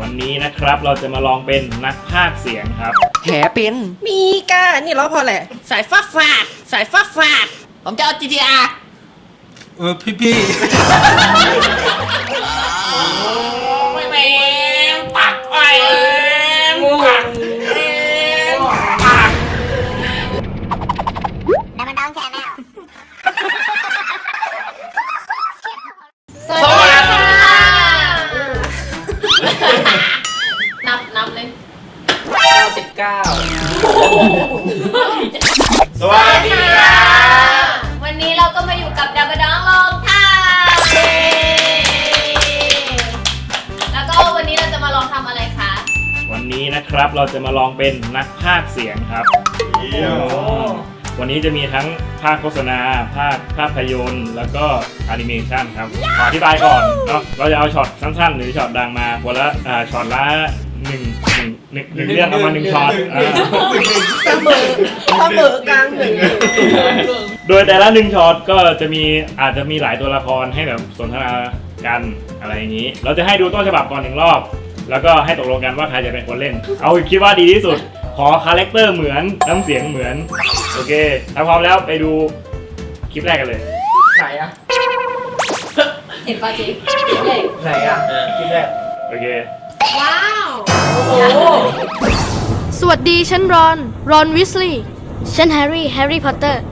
วันนี้นะครับเราจะมาลองเป็นนักพากย์เสียงครับแหเป็นมีก้านี่ล้อพอแหละ สายฟ้าฟาด สายฟ้าฟาด ผมจะเอา GTR เออพี่พี่ วัสดีครับวันนี้เราก็มาอยู่กับดับดองลองทางแล้วก็วันนี้เราจะมาลองทำอะไรคะ วันนี้นะครับเราจะมาลองเป็นนักพากย์เสียงครับ วันนี้จะมีทั้งภาคโฆษณา ภาคภาพยนตร์ แล้วก็แอนิเมชันครับขออธิบายก่อนเนาะเราจะเอาช็อตสั้นๆ หรือช็อตดังมาคนละอ่าช็อตละหนึ่งห นึ่งหนึ่งหนึ่งเรื่องเอามาหนึ่งช็อตอ่าเสมอเสมอกลางหนึ่งโดยแต่ละหนึ่งช็อตก็จะมีอาจจะมีหลายตัวละครให้แบบสนทนากันอะไรอย่างนี้ เราจะให้ดูต้นฉบับก่อนหนึ่งรอบ แล้วก็ให้ตกลงกันว่าใครจะเป็นคนเล่น เอาคิดว่าดีที่สุด ขอคาแรคเตอร์เหมือนน้ำเสียงเหมือน โอเคถ้าพร้อมแล้วไปดูคลิปแรกกันเลย ไหนอะเห็นป่ะจิ๊กเด็กไหนอะคลิปแรกโอเค ว้าวส วัสดีฉันรอน รอนวิสลีย์ฉันแฮร์รี่ แฮร์รี่พอตเตอร์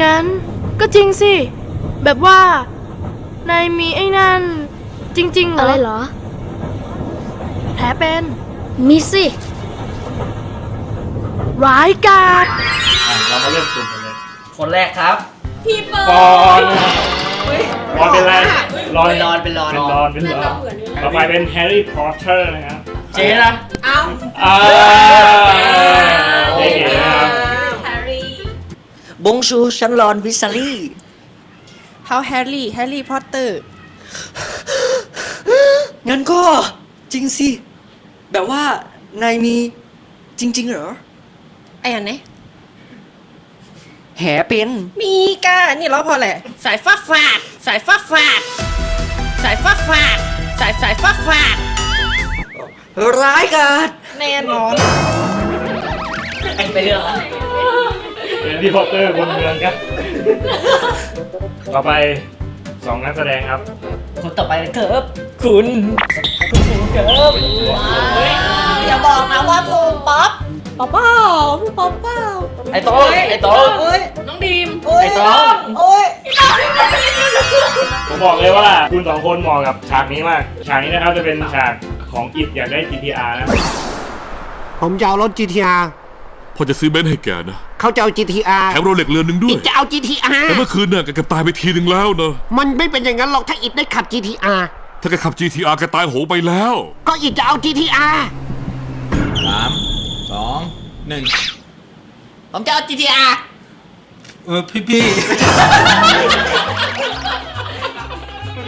งั้นก็จริงสิ แบบว่านายมีไอ้นั่น จริงๆเหรออะไรเหรอ แผลเป็น มีสิร้ายกาจอะเรามาเริ่มสุ่มกันเลย คนแรกครับพี่เบิร์ปอนปอนเป็นอะไรรอนเป็นรอนเป็นรอนเป็นรอนเป็นรอนต่อไปเป็นแฮร์รี่พอตเตอร์นะครับ เจ๊นะเอาอ่าเก๋ๆนะครับ แฮร์รี่ บงชูฉันรอนวิสลี่เฮาแฮร์รี่แฮร์รี่พอตเตอร์งั้นก็จริงสิ แบบว่านายมีจริง ๆ เหรอ ไอ้อันไหนแหเป็น มีก้านี่ล้อพอแหละ สายฟ้าฟาด สายฟ้าฟาด สายฟ้าฟาด สายสายฟ้าฟาด ร้ายกาจแน่นอนไปเรื่องแฮร์รี่พอตเตอร์บนเมืองครับ ต่อไปสองนักแสดงครับคนต่อไปครับคุณคุณคุณครับอย่าบอกนะว่าภูมิป๊อปป๊อปเปล่าพี่ป๊อปเปล่าไอ้โต้งไอ้โต้งโอ้ยน้องดีมโอ้ยไอ้ต๊อบโอ้ยผมบอกเลยว่าคุณสองคนเหมาะกับฉากนี้มาก ฉากนี้นะครับจะเป็นฉาก ของอิดอยากได้ GTR นะ ผมจะเอารถ GTR พอจะซื้อเบนซ์ให้แกนะเขาจะเอา GTR แถมโรเล็กเรือนหนึ่งด้วยจะเอา GTR แต่เมื่อคืนน่ะแกเกือบตายไปทีหนึ่งแล้วนะมันไม่เป็นอย่างนั้นหรอกถ้าอิดได้ขับ GTR ถ้าแกขับ GTR แกตายโหงไปแล้ว ก็อิดจะเอา GTR สามสองหนึ่งผมจะเอา GTR เออพี่พี่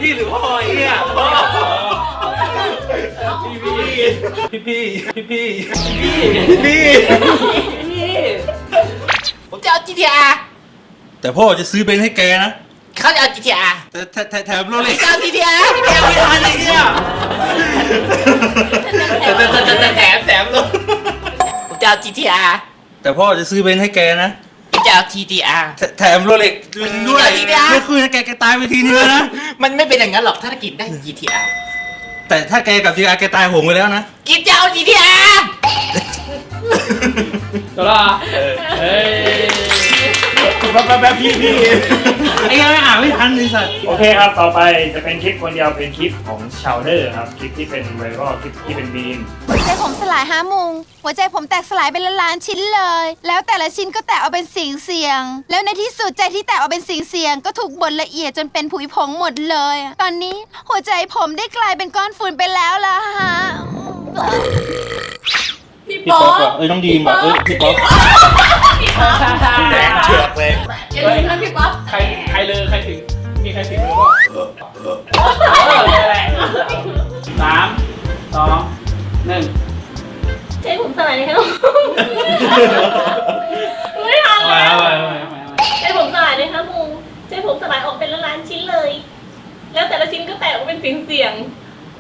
พี่หรือพ่อไอ้เนี่ย พี่พี่พี่พี่พี่ผมจะเอา GTR แต่พ่อจะซื้อเบนซ์ให้แกนะเขาจะเอา GTR แต่แถแถแถมโรเล็กจะเอา GTR จะเอา GTR อะไรเนี่ยแต่แต่แต่แต่แถมแถมลงผมจะเอา GTR แต่พ่อจะซื้อเบนซ์ให้แกนะผมจะเอา TTR แถแถมโรเล็กด้วยจะเอา GTR เมื่อคืนแกแกตายไปทีนึงแล้วนะ มันไม่เป็นอย่างนั้นหรอกถ้ากินได้ GTR แต่ถ้าแกกับ GTR แกตายโหงไปแล้วนะ กินจะเอา GTR ตัวละเฮ้ยแบบ แบบแบบพี่พี่ไอ้ยังไม่อ่านไม่ทันเลยสัตว์โอเคครับ ต่อไปจะเป็นคลิปคนเดียวเป็นคลิปของชาวเดอร์ครับ คลิปที่เป็นไวรัลคลิปที่เป็นมีม หัวใจผมสลายห้ามุง หัวใจผมแตกสลายเป็นล้านๆชิ้นเลย แล้วแต่ละชิ้นก็แตกเอาเป็นสีเสียง แล้วในที่สุดใจที่แตกเอาเป็นสีเสียงก็ถูกบดละเอียดจนเป็นผุยผงหมดเลย ตอนนี้หัวใจผมได้กลายเป็นก้อนฝุ่นไปแล้วล่ะฮะ พี่พี่ป๊อป๊อปปอะเอ้ยน้องดีมอะเอ้ยพี่ป๊อป แดงเถือกเลยอย่าลืมนะพี่ป๊อปใครใครเลยใครถึง มีใครถึงเลยป่สามสองหนึ่งใจผมสลายในครับไม่ทันแล้วใจผมสลายในครับมุงใจผมสลายออกเป็นล้านชิ้นเลย แล้วแต่ละชิ้นก็แตกออกเป็นเสียงเสียง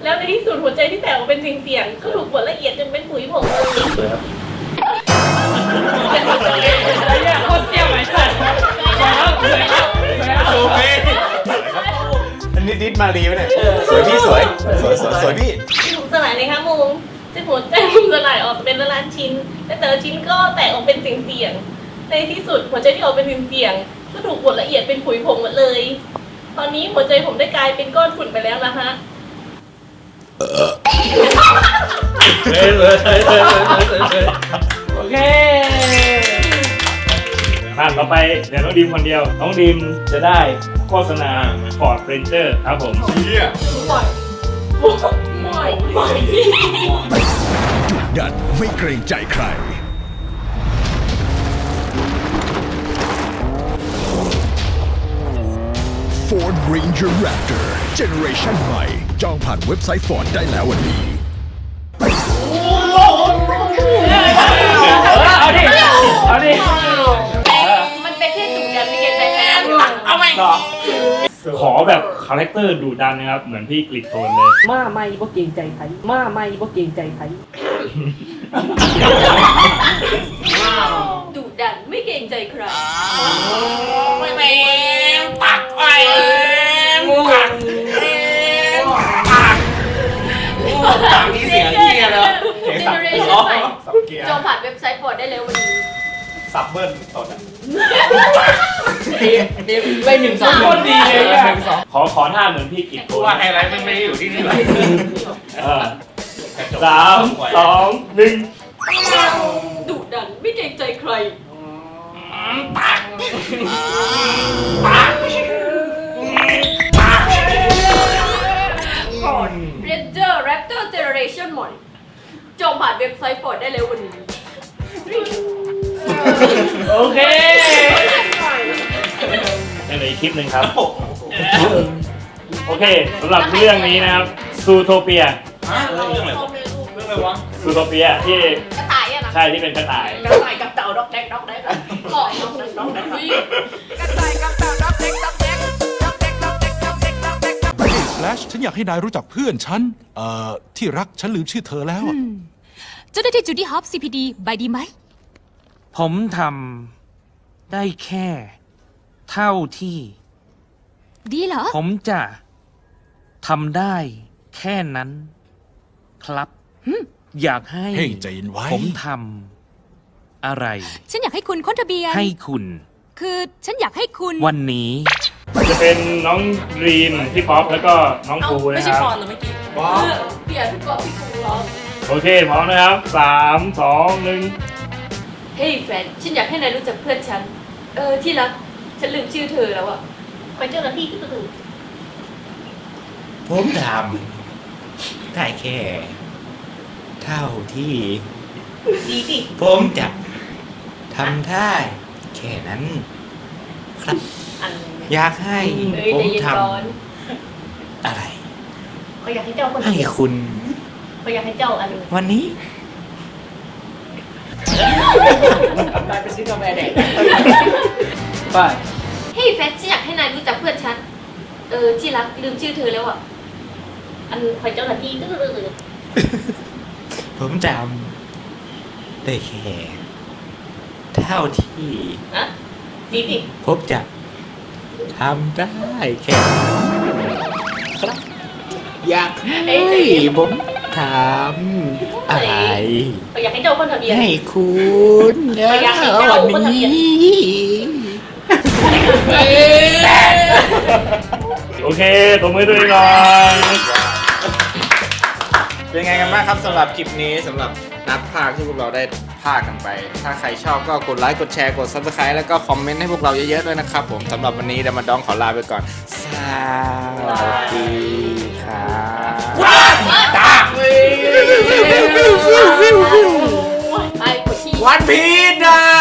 แล้วในที่สุดหัวใจที่แตกออกเป็นเสียงๆก็ถูกบดละเอียดจนเป็นผุยผงเลย สวยครับ คนเสียไหมสัตว์โอเคอันนี้ดิสมารีวะเนี่ยสวยพี่สวยสวยสวยสวยพี่ถูกสลายในค่ะมุงจะหัวใจมุงสลายออกเป็นละล้านชิ้นและแต่ละชิ้นก็แตกออกเป็นเสียงๆในที่สุดหัวใจที่ออกเป็นเสียงๆก็ถูกบดละเอียดเป็นผุยผงหมดเลย ตอนนี้หัวใจผมได้กลายเป็นก้อนฝุ่นไปแล้วนะฮะเฮ้ยเลยเลยเลย เลยโอเคผ่านต่อไปเดี๋ยวน้องดีมคนเดียว น้องดีมจะได้โฆษณา Ford Ranger ครับผมดันไม่เกรงใจใคร Ford Ranger Raptor Generation ใหม่ จองผ่านเว็บไซต์ Ford ได้แล้ววันนี้เอา ขอแบบคาแรคเตอร์ดุดันนะครับ เหมือนพี่กริดโทนเลย มาไม่บ่เกรงใจใครมาไม่บ่เกรงใจใครดุดันไม่เกรงใจใครไม่แม่ตักไอ้ตักตักตักนี่เสียงเฮียแล้วเจเนอเรชั่นใหม่จองผ่านเว็บไซต์ฟอร์ดได้แล้ววันนี้สับเบิ้ลตดอะ ได้หนึ่งสองโคตรดีเลยอะขอขอท่าเหมือนพี่กริดโทกูว่าไฮไลท์มันไม่ได้อยู่ที่นี่หรอกเออสามสองหนึ่งดุดันไม่เกรงใจใครตักตักตัก Ranger Raptor Generation ใหม่จองผ่านเว็บไซต์ฟอร์ดได้แล้ววันนี้ โอเคยังเหลืออีกคลิปหนึ่งครับ โอเคสำหรับเรื่องนี้นะครับซูโทเปียเรื่องอะไรวะเรื่องอะไรวะซูโทเปียที่กระต่ายอะนะใช่ที่เป็นกระต่าย กระต่ายกับเต่าดอกแดกดอกแดกขอดอกแดกดอกแดกอุ๊ยแฟลชฉันอยากให้นายรู้จักเพื่อนฉันเอ่อที่รักฉันลืมชื่อเธอแล้วอะ เจ้าหน้าที่จูดี้ฮอป CPD ใบดีไหม ผมทำได้แค่ เท่าที่ ดีเหรอ ผมจะทำได้แค่นั้น ครับ อยากให้ เฮ้ยใจเย็นไว้ ผมทำอะไร ฉันอยากให้คุณค้นทะเบียน ให้คุณ คือฉันอยากให้คุณ วันนี้ จะเป็นน้องรีมพี่ป๊อปแล้วก็น้องภูไม่นะคใช่รับ ฟอนเหรอเมื่อกี้เปลี่ยนทุกกอบที่คุณร้องโอเคพร้อมนะครับสามสองหนึ่งเฮ้ยแฟน ฉันอยากให้นายรู้จักเพื่อนฉัน เออที่รัก ฉันลืมชื่อเธอแล้วอะไปเจ้าหน้าที่ที่ตื่นผมทำได้แค่ เท่าที่ ดีสิผมจะทำได้ แค่นั้น ครับ อันอยากให้เอ้ยผใจมเย็นทร้อนำอะไร เขาอยากให้เจ้าคนให้เดียวคุณ เขาอยากให้เจ้าอันนึงวันนี้ นายไปซื้อกาแฟแดกไป เฮ้ยแฟนฉันอยากให้นายรู้จักเพื่อนฉัน เออที่รักลืมชื่อเธอแล้วอะอันไปเจ้าหน้าที่ตื่นผมจำได้แค่เท่าที่อะดีสิผมจะทำได้แค่ครับอยากให้ผมทำ อะไรเขาอยากให้เจ้าคนทะเบียน ให้คุณนะอยากให้เจ้าวันคนทะเบีนี้ยน โอเคตบมือด้วยหน่อยเป็นไงกันบ้างครับสำหรับคลิปนี้สำหรับนัดภาคที่พวกเราได้ภาคกันไป ถ้าใครชอบก็กดไลค์กดแชร์กด subscribe แล้วก็คอมเมนต์ให้พวกเราเยอะๆด้วยนะครับผมสำหรับวันนี้เดมาดองขอลาไปก่อนสวัสดีครับ วันพีชนะ